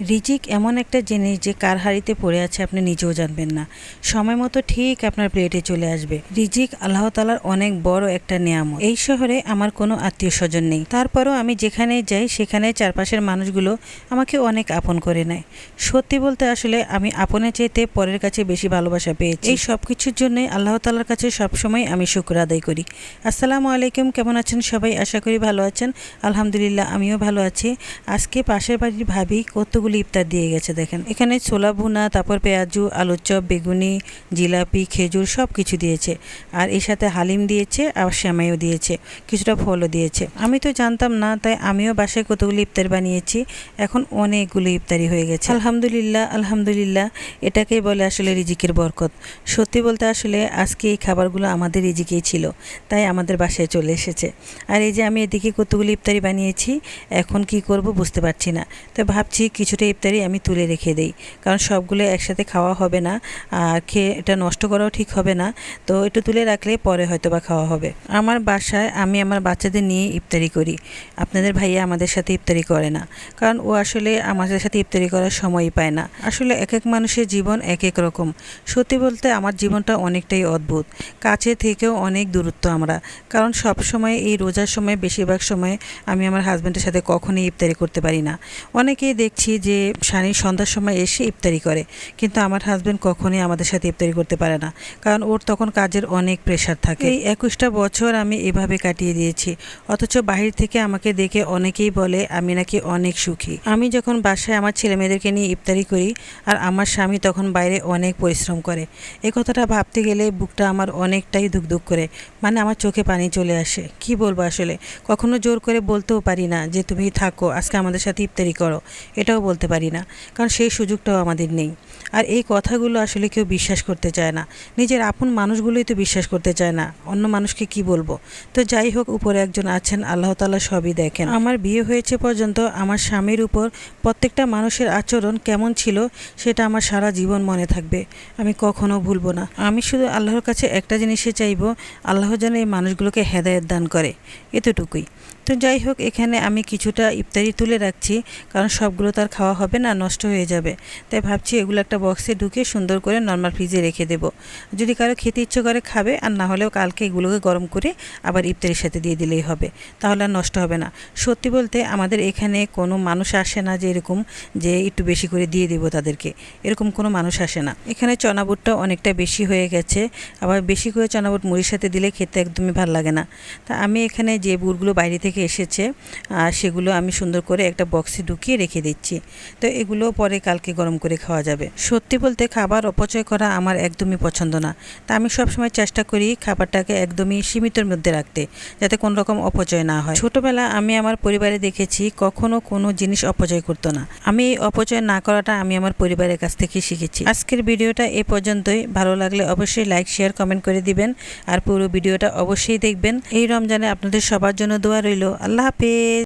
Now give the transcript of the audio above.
রিজিক এমন একটা জিনিস যে কার হাড়িতে পড়ে আছে আপনি নিজেও জানবেন না। সময় মতো ঠিক আপনার প্লেটে চলে আসবে। রিজিক আল্লাহ তালার অনেক বড় একটা নিয়ামত। এই শহরে আমার কোনো আত্মীয় স্বজন নেই। তারপরও আমি যেখানে যাই, সেখানে চারপাশের মানুষগুলো আমাকে অনেক আপন করে নেয়। সত্যি বলতে আসলে আমি আপনের চাইতে পরের কাছে বেশি ভালোবাসা পেয়েছি। এই সব কিছুর জন্যই আল্লাহ তালার কাছে সবসময় আমি শুক্র আদায় করি। আসসালামু আলাইকুম, কেমন আছেন সবাই? আশা করি ভালো আছেন। আলহামদুলিল্লাহ, আমিও ভালো আছি। আজকে পাশের বাড়ির ভাবি কতগুলো ইফতার দিয়ে গেছে, দেখেন। এখানে ছোলা ভুনা, তারপর পেঁয়াজু, আলুর চপ, বেগুনি, জিলাপি, খেজুর সব কিছু দিয়েছে। আর এর সাথে হালিম দিয়েছে, আর শ্যামাইও দিয়েছে, কিছুটা ফলও দিয়েছে। আমি তো জানতাম না, তাই আমিও বাসায় কতগুলি ইফতার বানিয়েছি। এখন অনেকগুলো ইফতারি হয়ে গেছে। আলহামদুলিল্লাহ আলহামদুলিল্লাহ, এটাকেই বলে আসলে রিজিকের বরকত। সত্যি বলতে আসলে আজকে এই খাবারগুলো আমাদের রিজিকেই ছিল, তাই আমাদের বাসায় চলে এসেছে। আর এই যে আমি এদিকে কতগুলি ইফতারি বানিয়েছি, এখন কি করব বুঝতে পারছি না। তো ভাবছি কিছুটা ইফতারি আমি তুলে রেখে দেই। কারণ সবগুলো একসাথে খাওয়া হবে না, আর খেয়ে এটা নষ্ট করাও ঠিক হবে না। তো একটু তুলে রাখলে পরে হয়তো বা খাওয়া হবে। আমার বাসায় আমি আমার বাচ্চাদের নিয়ে ইফতারি করি। আপনাদের ভাইয়া আমাদের সাথে ইফতারি করে না। কারণ ও আসলে আমাদের সাথে ইফতারি করার সময়ই পায় না। আসলে এক এক মানুষের জীবন এক এক রকম। সত্যি বলতে আমার জীবনটা অনেকটাই অদ্ভুত। কাছে থেকেও অনেক দূরত্ব আমরা। কারণ সব সময় এই রোজার সময়, বেশিরভাগ সময় আমি আমার হাজব্যান্ডের সাথে কখনোই ইফতারি করতে পারি না। অনেকেই দেখছি যে সানি সন্ধ্যার সময় এসে ইফতারি করে, কিন্তু আমার হাজব্যান্ড কখনোই আমাদের সাথে ইফতারি করতে পারে না, কারণ ওর তখন কাজের অনেক প্রেশার থাকে। এই একুশটা বছর আমি এভাবে কাটিয়ে দিয়েছি, অথচ বাহির থেকে আমাকে দেখে অনেকেই বলে, আমি নাকি অনেক সুখী। আমি যখন বাসায় আমার ছেলে মেয়েদেরকে নিয়ে ইফতারি করি, আর আমার স্বামী তখন বাইরে অনেক পরিশ্রম করে। এ কথাটা ভাবতে গেলে বুকটা আমার অনেকটাই দুঃখ করে মানে আমার চোখে পানি চলে আসে। কি বলব আসলে? কখনো জোর করে বলতেও পারি না যে, তুমি থাকো, আজকে আমাদের সাথে ইফতারি করো। এটাও বলতে পারি না, কারণ সেই সুযোগটাও আমাদের নেই। আর এই কথাগুলো আসলে কেউ বিশ্বাস করতে চায় না। নিজের আপন মানুষগুলোই তো বিশ্বাস করতে চায় না, অন্য মানুষকে কি বলব? তো যাই হোক, উপরে একজন আছেন, আল্লাহ তালা সবই দেখেন। আমার বিয়ে হয়েছে পর্যন্ত আমার স্বামীর উপর প্রত্যেকটা মানুষের আচরণ কেমন ছিল, সেটা আমার সারা জীবন মনে থাকবে। আমি কখনো ভুলবো না। আমি শুধু আল্লাহর কাছে একটা জিনিসই চাইব, আল্লাহ যেন এই মানুষগুলোকে হেদায়ত দান করে। এতটুকুই। তো যাই হোক, এখানে আমি কিছুটা ইফতারি তুলে রাখছি, কারণ সবগুলো তার খাওয়া হবে না, নষ্ট হয়ে যাবে। তাই ভাবছি এগুলো একটা বক্সে ঢুকে সুন্দর করে নর্মাল ফ্রিজে রেখে দেব। যদি কারও খেতে ইচ্ছে করে খাবে, আর না হলেও কালকে এগুলোকে গরম করে আবার ইফতারির সাথে দিয়ে দিলেই হবে। তাহলে আর নষ্ট হবে না। সত্যি বলতে আমাদের এখানে কোনো মানুষ আসে না যে এরকম, যে একটু বেশি করে দিয়ে দেবো তাদেরকে। এরকম কোনো মানুষ আসে না। এখানে চনাবুটটা অনেকটা বেশি হয়ে গেছে। আবার বেশি করে চনাবুট মুড়ির সাথে দিলে খেতে একদমই ভালো লাগে না। তা আমি এখানে যে বুটগুলো বাইরে থেকে এসেছে আর সেগুলো আমি সুন্দর করে একটা বক্সে ঢুকিয়ে রেখে দিচ্ছি। তো এগুলো পরে কালকে গরম করে খাওয়া যাবে। সত্যি বলতে খাবার অপচয় করা আমার একদমই পছন্দ না। তা আমি সবসময় চেষ্টা করি খাবারটাকে একদমই সীমিতর মধ্যে রাখতে, যাতে কোনো রকম অপচয় না হয়। ছোটবেলা আমি আমার পরিবারে দেখেছি কখনো কোনো জিনিস অপচয় করতো না। আমি এই অপচয় না করাটা আমি আমার পরিবারের কাছ থেকে শিখেছি। আজকের ভিডিওটা এ পর্যন্তই। ভালো লাগলে অবশ্যই লাইক, শেয়ার, কমেন্ট করে দিবেন। আর পুরো ভিডিওটা অবশ্যই দেখবেন। এই রমজানে আপনাদের সবার জন্য দোয়া রইল। আল্লাহ হাফেজ।